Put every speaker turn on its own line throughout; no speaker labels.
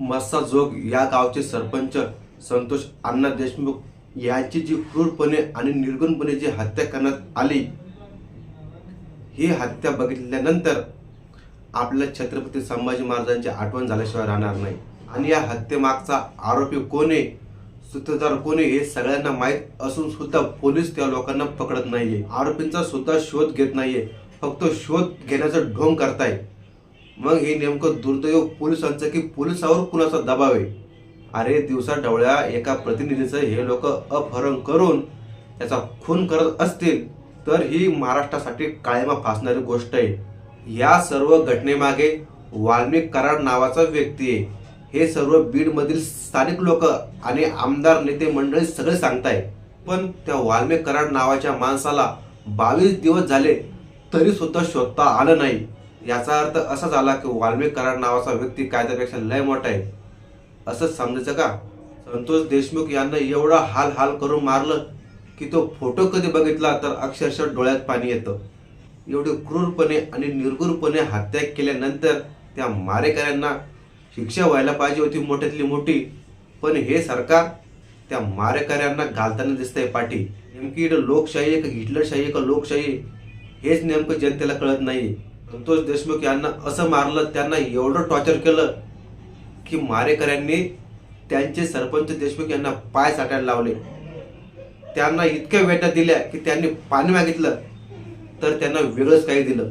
मस्सा जोग या गावचे सरपंच संतोष अण्णा देशमुख यांची जी क्रूरपणे आणि निर्गुणपणे जी हत्या करण्यात आली ही हत्या बघितल्यानंतर आपल्या छत्रपती संभाजी महाराजांची आठवण झाल्याशिवाय राहणार नाही. आणि या हत्येमागचा आरोपी कोणे सूत्रधार कोणी हे सगळ्यांना माहीत असून सुद्धा पोलीस त्या लोकांना पकडत नाहीये. आरोपींचा सुद्धा शोध घेत नाहीये. फक्त शोध घेण्याचा ढोंग करताय मग हे नेमकं दुर्दैव पोलिसांचं की पोलिसावर कुणाचा दबाव आहे? अरे दिवसा ढवळ्या एका प्रतिनिधीचं हे लोक अपहरण करून त्याचा खून करत असतील तर ही महाराष्ट्रासाठी काळेमा फासणारी गोष्ट आहे. या सर्व घटनेमागे वाल्मिक कराड नावाचा व्यक्ती आहे. हे सर्व बीडमधील स्थानिक लोक आणि आमदार नेते मंडळी सगळे सांगताय पण त्या वाल्मिक कराड नावाच्या माणसाला बावीस दिवस झाले तरी सुद्धा शोधता आलं नाही. याचा अर्थ असा झाला की वाल्मिक करार नावाचा व्यक्ती कायद्यापेक्षा लय मोठा आहे. असंच समजायचं का? संतोष देशमुख यांना एवढा हाल हाल करून मारलं की तो फोटो कधी बघितला तर अक्षरशः डोळ्यात पाणी येतं. एवढी क्रूरपणे आणि निर्गुरपणे हत्या केल्यानंतर त्या मारेकऱ्यांना शिक्षा व्हायला पाहिजे होती मोठ्यातली मोठी. पण हे सरकार त्या मारेकऱ्यांना घालताना दिसतंय पाठी. नेमकी इकडं लोकशाही का हिटलरशाही का लोकशाही हेच नेमकं जनतेला कळत नाही संतोष देशमुख यांना असं मारलं त्यांना एवढं टॉर्चर केलं की मारेकऱ्यांनी त्यांचे सरपंच देशमुख यांना पाय साठायला लावले. त्यांना इतक्या वेटा दिल्या की त्यांनी पाणी मागितलं तर त्यांना वेगळंच काही दिलं.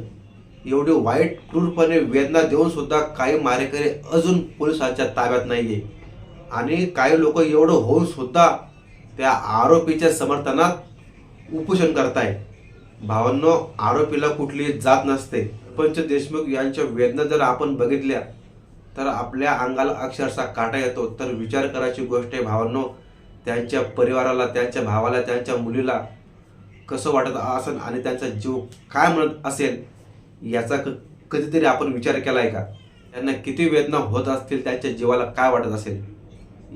एवढी वाईट क्रूरपणे वेदना देऊन सुद्धा काही मारेकरी अजून पोलिसांच्या ताब्यात नाहीये. आणि काही लोक एवढं होऊन सुद्धा त्या आरोपीच्या समर्थनात उपोषण करताय भावांनो आरोपीला कुठली जात नसते. पंच देशमुख यांच्या वेदना जर आपण बघितल्या तर आपल्या अंगाला अक्षरशः काटा येतो. तर विचार करायची गोष्ट आहे भावांनो त्यांच्या परिवाराला त्यांच्या भावाला त्यांच्या मुलीला कसं वाटत असेल आणि त्यांचा जीव काय म्हणत असेल याचा क- कधीतरी आपण विचार केला आहे का? त्यांना किती वेदना होत असतील त्यांच्या जीवाला काय वाटत असेल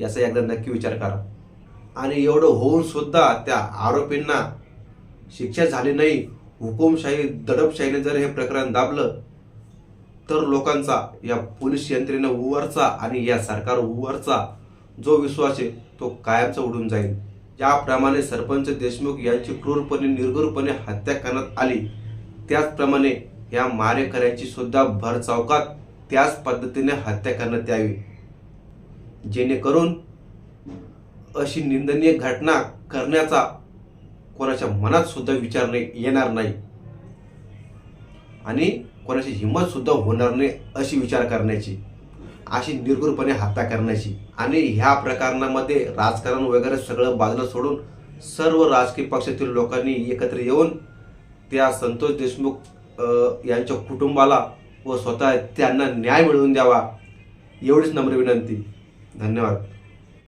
याचा एकदा नक्की विचार करा. आणि एवढं होऊन सुद्धा त्या आरोपींना शिक्षा झाली नाही हुकुमशाही दडपशाहीने जर हे प्रकरण दाबलं तर लोकांचा या पोलीस यंत्रणेवरचा आणि या सरकार उवरचा जो विश्वास आहे तो कायमचा उडून जाईल. ज्याप्रमाणे सरपंच देशमुख यांची क्रूरपणे निर्गुरपणे हत्या करण्यात आली त्याचप्रमाणे या मारेकऱ्यांची सुद्धा भर चौकात त्याच पद्धतीने हत्या करण्यात यावी. जेणेकरून अशी निंदनीय घटना करण्याचा कोणाच्या मनात सुद्धा विचार नाही येणार नाही. आणि कोणाची हिंमत सुद्धा होणार नाही अशी विचार करण्याची अशी निर्गुरपणे हत्या करण्याची. आणि ह्या प्रकरणामध्ये राजकारण वगैरे सगळं बाजूला सोडून सर्व राजकीय पक्षातील लोकांनी एकत्र येऊन त्या संतोष देशमुख यांच्या कुटुंबाला व स्वतः त्यांना न्याय मिळवून द्यावा एवढीच नम्र विनंती. धन्यवाद.